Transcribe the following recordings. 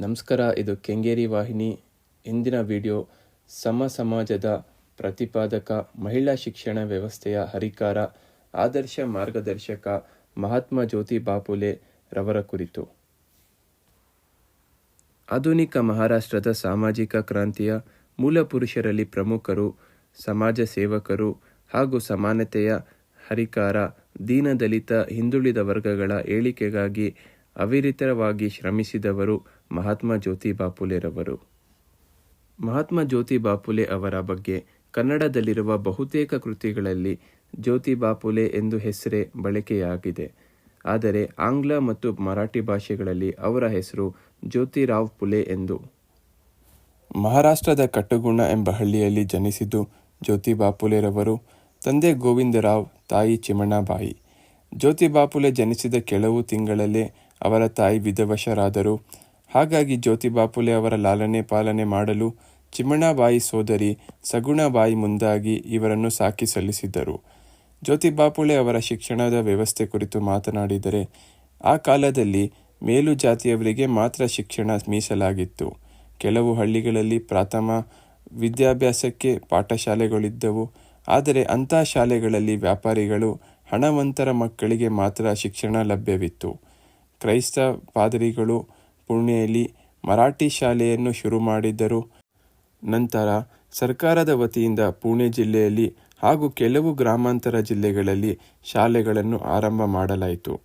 ನಮಸ್ಕಾರ, ಇದು ಕೆಂಗೇರಿ ವಾಹಿನಿ. ಇಂದಿನ ವಿಡಿಯೋ, ಸಮ ಸಮಾಜದ ಪ್ರತಿಪಾದಕ, ಮಹಿಳಾ ಶಿಕ್ಷಣ ವ್ಯವಸ್ಥೆಯ ಹರಿಕಾರ, ಆದರ್ಶ ಮಾರ್ಗದರ್ಶಕ ಮಹಾತ್ಮ ಜ್ಯೋತಿ ಬಾಪುಲೆ ರವರ ಕುರಿತು. ಆಧುನಿಕ ಮಹಾರಾಷ್ಟ್ರದ ಸಾಮಾಜಿಕ ಕ್ರಾಂತಿಯ ಮೂಲ ಪುರುಷರಲ್ಲಿ ಪ್ರಮುಖರು, ಸಮಾಜ ಸೇವಕರು ಹಾಗೂ ಸಮಾನತೆಯ ಹರಿಕಾರ, ದೀನದಲಿತ ಹಿಂದುಳಿದ ವರ್ಗಗಳ ಏಳಿಗೆಗಾಗಿ ಅವಿರತವಾಗಿ ಶ್ರಮಿಸಿದವರು ಮಹಾತ್ಮ ಜ್ಯೋತಿ ಬಾಪುಲೆರವರು. ಮಹಾತ್ಮ ಜ್ಯೋತಿ ಬಾಪುಲೆ ಅವರ ಬಗ್ಗೆ ಕನ್ನಡದಲ್ಲಿರುವ ಬಹುತೇಕ ಕೃತಿಗಳಲ್ಲಿ ಜ್ಯೋತಿ ಬಾಪುಲೆ ಎಂದು ಹೆಸರೇ ಬಳಕೆಯಾಗಿದೆ. ಆದರೆ ಆಂಗ್ಲ ಮತ್ತು ಮರಾಠಿ ಭಾಷೆಗಳಲ್ಲಿ ಅವರ ಹೆಸರು ಜ್ಯೋತಿರಾವ್ ಪುಲೆ ಎಂದು. ಮಹಾರಾಷ್ಟ್ರದ ಕಟ್ಟುಗುಣ ಎಂಬ ಹಳ್ಳಿಯಲ್ಲಿ ಜನಿಸಿದ್ದು ಜ್ಯೋತಿ ಬಾಪುಲೆರವರು ತಂದೆ ಗೋವಿಂದರಾವ್, ತಾಯಿ ಚಿಮಣಾಬಾಯಿ. ಜ್ಯೋತಿ ಬಾಪುಲೆ ಜನಿಸಿದ ಕೆಲವು ತಿಂಗಳಲ್ಲೇ ಅವರ ತಾಯಿ ವಿಧವಶರಾದರು. ಹಾಗಾಗಿ ಜ್ಯೋತಿ ಬಾಪುಲೆ ಅವರ ಲಾಲನೆ ಪಾಲನೆ ಮಾಡಲು ಚಿಮ್ಮಣಾಬಾಯಿ ಸೋದರಿ ಸಗುಣಾಬಾಯಿ ಮುಂದಾಗಿ ಇವರನ್ನು ಸಾಕಿ ಸಲ್ಲಿಸಿದ್ದರು. ಜ್ಯೋತಿ ಬಾಪುಲೆ ಅವರ ಶಿಕ್ಷಣದ ವ್ಯವಸ್ಥೆ ಕುರಿತು ಮಾತನಾಡಿದರೆ, ಆ ಕಾಲದಲ್ಲಿ ಮೇಲು ಜಾತಿಯವರಿಗೆ ಮಾತ್ರ ಶಿಕ್ಷಣ ಮೀಸಲಾಗಿತ್ತು. ಕೆಲವು ಹಳ್ಳಿಗಳಲ್ಲಿ ಪ್ರಾಥಮ ವಿದ್ಯಾಭ್ಯಾಸಕ್ಕೆ ಪಾಠಶಾಲೆಗಳಿದ್ದವು. ಆದರೆ ಅಂಥ ಶಾಲೆಗಳಲ್ಲಿ ವ್ಯಾಪಾರಿಗಳು ಹಣವಂತರ ಮಕ್ಕಳಿಗೆ ಮಾತ್ರ ಶಿಕ್ಷಣ ಲಭ್ಯವಿತ್ತು. ಕ್ರೈಸ್ತ ಪಾದರಿಗಳು ಪುಣೆಯಲ್ಲಿ ಮರಾಠಿ ಶಾಲೆಯನ್ನು ಶುರು ಮಾಡಿದ್ದರು. ನಂತರ ಸರ್ಕಾರದ ವತಿಯಿಂದ ಪುಣೆ ಜಿಲ್ಲೆಯಲ್ಲಿ ಹಾಗೂ ಕೆಲವು ಗ್ರಾಮಾಂತರ ಜಿಲ್ಲೆಗಳಲ್ಲಿ ಶಾಲೆಗಳನ್ನು ಆರಂಭ ಮಾಡಲಾಯಿತು.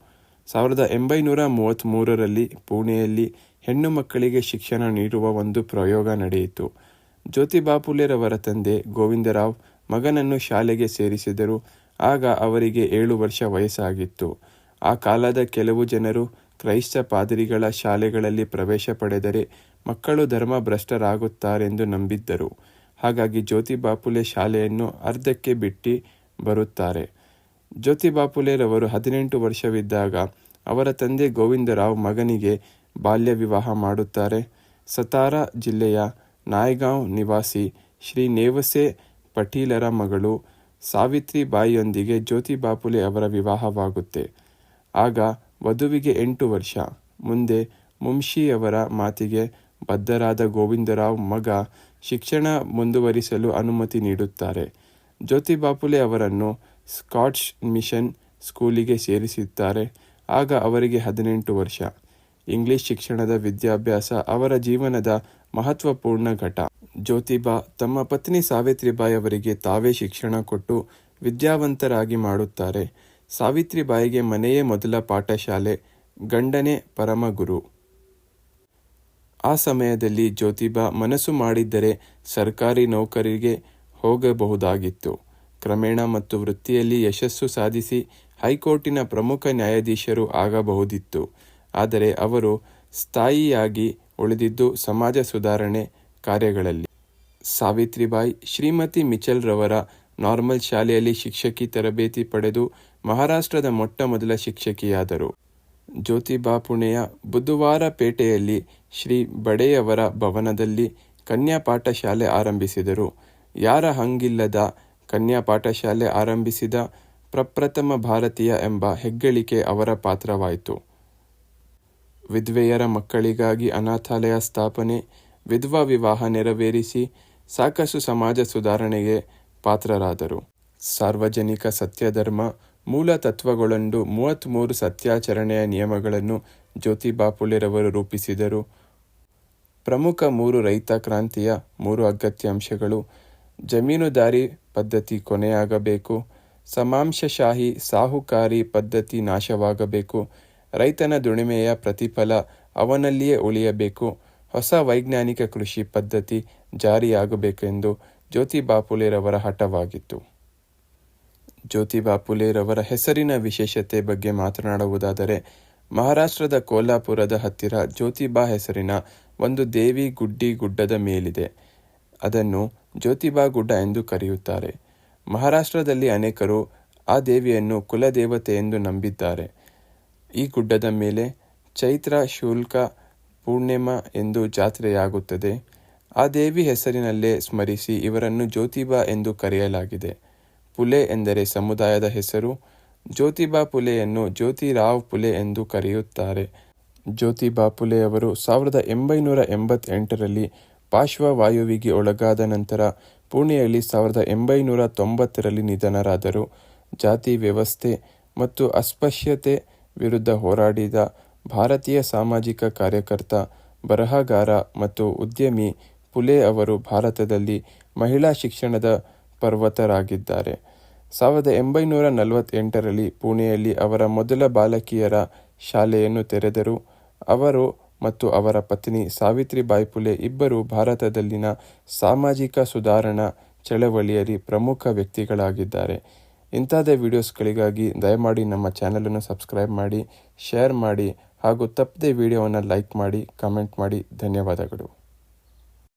ಸಾವಿರದ ಎಂಬೈನೂರ ಮೂವತ್ತ್ಮೂರರಲ್ಲಿ ಪುಣೆಯಲ್ಲಿ ಹೆಣ್ಣು ಮಕ್ಕಳಿಗೆ ಶಿಕ್ಷಣ ನೀಡುವ ಒಂದು ಪ್ರಯೋಗ ನಡೆಯಿತು. ಜ್ಯೋತಿಬಾಪುಲೆರವರ ತಂದೆ ಗೋವಿಂದರಾವ್ ಮಗನನ್ನು ಶಾಲೆಗೆ ಸೇರಿಸಿದರು. ಆಗ ಅವರಿಗೆ ಏಳು ವರ್ಷ ವಯಸ್ಸಾಗಿತ್ತು. ಆ ಕಾಲದ ಕೆಲವು ಜನರು ಕ್ರೈಸ್ತ ಪಾದರಿಗಳ ಶಾಲೆಗಳಲ್ಲಿ ಪ್ರವೇಶ ಪಡೆದರೆ ಮಕ್ಕಳು ಧರ್ಮ ಭ್ರಷ್ಟರಾಗುತ್ತಾರೆಂದು ನಂಬಿದ್ದರು. ಹಾಗಾಗಿ ಜ್ಯೋತಿ ಬಾಪುಲೆ ಶಾಲೆಯನ್ನು ಅರ್ಧಕ್ಕೆ ಬಿಟ್ಟು ಬರುತ್ತಾರೆ. ಜ್ಯೋತಿ ಬಾಪುಲೆರವರು ಹದಿನೆಂಟು ವರ್ಷವಿದ್ದಾಗ ಅವರ ತಂದೆ ಗೋವಿಂದರಾವ್ ಮಗನಿಗೆ ಬಾಲ್ಯ ವಿವಾಹ ಮಾಡುತ್ತಾರೆ. ಸತಾರಾ ಜಿಲ್ಲೆಯ ನಾಯ್ಗಾಂವ್ ನಿವಾಸಿ ಶ್ರೀ ನೇವಸೆ ಪಟೀಲರ ಮಗಳು ಸಾವಿತ್ರಿ ಬಾಯಿಯೊಂದಿಗೆ ಜ್ಯೋತಿ ಬಾಪುಲೆ ಅವರ ವಿವಾಹವಾಗುತ್ತೆ. ಆಗ ವಧುವಿಗೆ ಎಂಟು ವರ್ಷ. ಮುಂದೆ ಮುಂಶಿಯವರ ಮಾತಿಗೆ ಬದ್ಧರಾದ ಗೋವಿಂದರಾವ್ ಮಗ ಶಿಕ್ಷಣ ಮುಂದುವರಿಸಲು ಅನುಮತಿ ನೀಡುತ್ತಾರೆ. ಜ್ಯೋತಿ ಬಾಪುಲೆ ಅವರನ್ನು ಸ್ಕಾಟ್ಸ್ ಮಿಷನ್ ಸ್ಕೂಲಿಗೆ ಸೇರಿಸುತ್ತಾರೆ ಆಗ ಅವರಿಗೆ ಹದಿನೆಂಟು ವರ್ಷ. ಇಂಗ್ಲಿಷ್ ಶಿಕ್ಷಣದ ವಿದ್ಯಾಭ್ಯಾಸ ಅವರ ಜೀವನದ ಮಹತ್ವಪೂರ್ಣ ಘಟ. ಜ್ಯೋತಿಬಾ ತಮ್ಮ ಪತ್ನಿ ಸಾವಿತ್ರಿಬಾಯಿ ಅವರಿಗೆ ತಾವೇ ಶಿಕ್ಷಣ ಕೊಟ್ಟು ವಿದ್ಯಾವಂತರಾಗಿ ಮಾಡುತ್ತಾರೆ. ಸಾವಿತ್ರಿಬಾಯಿಗೆ ಮನೆಯೇ ಮೊದಲ ಪಾಠಶಾಲೆ, ಗಂಡನೇ ಪರಮಗುರು ಆ ಸಮಯದಲ್ಲಿ ಜ್ಯೋತಿಬಾ ಮನಸ್ಸು ಮಾಡಿದ್ದರೆ ಸರ್ಕಾರಿ ನೌಕರಿಗೆ ಹೋಗಬಹುದಾಗಿತ್ತು. ಕ್ರಮೇಣ ಮತ್ತು ವೃತ್ತಿಯಲ್ಲಿ ಯಶಸ್ಸು ಸಾಧಿಸಿ ಹೈಕೋರ್ಟಿನ ಪ್ರಮುಖ ನ್ಯಾಯಾಧೀಶರು ಆಗಬಹುದಿತ್ತು. ಆದರೆ ಅವರು ಸ್ಥಾಯಿಯಾಗಿ ಉಳಿದಿದ್ದು ಸಮಾಜ ಸುಧಾರಣೆ ಕಾರ್ಯಗಳಲ್ಲಿ. ಸಾವಿತ್ರಿಬಾಯಿ ಶ್ರೀಮತಿ ಮಿಚಲ್ ರವರ ನಾರ್ಮಲ್ ಶಾಲೆಯಲ್ಲಿ ಶಿಕ್ಷಕಿ ತರಬೇತಿ ಪಡೆದು ಮಹಾರಾಷ್ಟ್ರದ ಮೊಟ್ಟ ಮೊದಲ ಶಿಕ್ಷಕಿಯಾದರು. ಜ್ಯೋತಿಬಾ ಪುಣೆಯ ಬುಧವಾರ ಪೇಟೆಯಲ್ಲಿ ಶ್ರೀ ಬಡೆಯವರ ಭವನದಲ್ಲಿ ಕನ್ಯಾ ಪಾಠಶಾಲೆ ಆರಂಭಿಸಿದರು. ಯಾರ ಹಂಗಿಲ್ಲದ ಕನ್ಯಾ ಪಾಠಶಾಲೆ ಆರಂಭಿಸಿದ ಪ್ರಪ್ರಥಮ ಭಾರತೀಯ ಎಂಬ ಹೆಗ್ಗಳಿಕೆ ಅವರ ಪಾತ್ರವಾಯಿತು. ವಿಧ್ವೆಯರ ಮಕ್ಕಳಿಗಾಗಿ ಅನಾಥಾಲಯ ಸ್ಥಾಪನೆ, ವಿಧವಾ ವಿವಾಹ ನೆರವೇರಿಸಿ ಸಾಕಷ್ಟು ಸಮಾಜ ಸುಧಾರಣೆಗೆ ಪಾತ್ರರಾದರು. ಸಾರ್ವಜನಿಕ ಸತ್ಯಧರ್ಮ ಮೂಲ ತತ್ವಗಳೊಂದು ಮೂವತ್ತ್ಮೂರು ಸತ್ಯಾಚರಣೆಯ ನಿಯಮಗಳನ್ನು ಜ್ಯೋತಿ ಬಾಪುಲೆರವರು ರೂಪಿಸಿದರು. ಪ್ರಮುಖ ಮೂರು ರೈತ ಕ್ರಾಂತಿಯ ಮೂರು ಅಗತ್ಯ ಅಂಶಗಳು ಜಮೀನುದಾರಿ ಪದ್ಧತಿ ಕೊನೆಯಾಗಬೇಕು. ಸಮಾಂಶಶಾಹಿ ಸಾಹುಕಾರಿ ಪದ್ಧತಿ ನಾಶವಾಗಬೇಕು. ರೈತನ ದುಡಿಮೆಯ ಪ್ರತಿಫಲ ಅವನಲ್ಲಿಯೇ ಉಳಿಯಬೇಕು. ಹೊಸ ವೈಜ್ಞಾನಿಕ ಕೃಷಿ ಪದ್ಧತಿ ಜಾರಿಯಾಗಬೇಕೆಂದು ಜ್ಯೋತಿ ಬಾಪುಲೆರವರ ಹಠವಾಗಿತ್ತು. ಜ್ಯೋತಿ ಫುಲೆರವರ ಹೆಸರಿನ ವಿಶೇಷತೆ ಬಗ್ಗೆ ಮಾತನಾಡುವುದಾದರೆ, ಮಹಾರಾಷ್ಟ್ರದ ಕೋಲ್ಹಾಪುರದ ಹತ್ತಿರ ಜ್ಯೋತಿಬಾ ಹೆಸರಿನ ಒಂದು ದೇವಿ ಗುಡ್ಡಿ ಗುಡ್ಡದ ಮೇಲಿದೆ. ಅದನ್ನು ಜ್ಯೋತಿಬಾ ಗುಡ್ಡ ಎಂದು ಕರೆಯುತ್ತಾರೆ. ಮಹಾರಾಷ್ಟ್ರದಲ್ಲಿ ಅನೇಕರು ಆ ದೇವಿಯನ್ನು ಕುಲದೇವತೆ ಎಂದು ನಂಬಿದ್ದಾರೆ. ಈ ಗುಡ್ಡದ ಮೇಲೆ ಚೈತ್ರ, ಶುಲ್ಕ, ಪೂರ್ಣಿಮಾ ಎಂದು ಜಾತ್ರೆಯಾಗುತ್ತದೆ. ಆ ದೇವಿ ಹೆಸರಿನಲ್ಲೇ ಸ್ಮರಿಸಿ ಇವರನ್ನು ಜ್ಯೋತಿಬಾ ಎಂದು ಕರೆಯಲಾಗಿದೆ. ಪುಲೆ ಎಂದರೆ ಸಮುದಾಯದ ಹೆಸರು. ಜ್ಯೋತಿಬಾ ಪುಲೆಯನ್ನು ಜ್ಯೋತಿರಾವ್ ಪುಲೆ ಎಂದು ಕರೆಯುತ್ತಾರೆ. ಜ್ಯೋತಿಬಾ ಪುಲೆಯವರು ಸಾವಿರದ ಎಂಬೈನೂರ ಎಂಬತ್ತೆಂಟರಲ್ಲಿ ಪಾರ್ಶ್ವವಾಯುವಿಗೆ ಒಳಗಾದ ನಂತರ ಪುಣೆಯಲ್ಲಿ ಸಾವಿರದ ಎಂಬೈನೂರ ತೊಂಬತ್ತರಲ್ಲಿ ನಿಧನರಾದರು. ಜಾತಿ ವ್ಯವಸ್ಥೆ ಮತ್ತು ಅಸ್ಪಶ್ಯತೆ ವಿರುದ್ಧ ಹೋರಾಡಿದ ಭಾರತೀಯ ಸಾಮಾಜಿಕ ಕಾರ್ಯಕರ್ತ ಬರಹಗಾರ ಮತ್ತು ಉದ್ಯಮಿ ಪುಲೆ ಅವರು ಭಾರತದಲ್ಲಿ ಮಹಿಳಾ ಶಿಕ್ಷಣದ ಪರ್ವತರಾಗಿದ್ದಾರೆ. ಸಾವಿರದ ಎಂಬೈನೂರ ನಲವತ್ತೆಂಟರಲ್ಲಿ ಪುಣೆಯಲ್ಲಿ ಅವರ ಮೊದಲ ಬಾಲಕಿಯರ ಶಾಲೆಯನ್ನು ತೆರೆದರು. ಅವರು ಮತ್ತು ಅವರ ಪತ್ನಿ ಸಾವಿತ್ರಿ ಫುಲೆ ಇಬ್ಬರು ಭಾರತದಲ್ಲಿನ ಸಾಮಾಜಿಕ ಸುಧಾರಣಾ ಚಳವಳಿಯಲ್ಲಿ ಪ್ರಮುಖ ವ್ಯಕ್ತಿಗಳಾಗಿದ್ದಾರೆ. ಇಂಥದೇ ವಿಡಿಯೋಸ್ಗಳಿಗಾಗಿ ದಯಮಾಡಿ ನಮ್ಮ ಚಾನಲನ್ನು ಸಬ್ಸ್ಕ್ರೈಬ್ ಮಾಡಿ, ಶೇರ್ ಮಾಡಿ ಹಾಗೂ ತಪ್ಪದೆ ವಿಡಿಯೋವನ್ನು ಲೈಕ್ ಮಾಡಿ, ಕಮೆಂಟ್ ಮಾಡಿ. ಧನ್ಯವಾದಗಳು.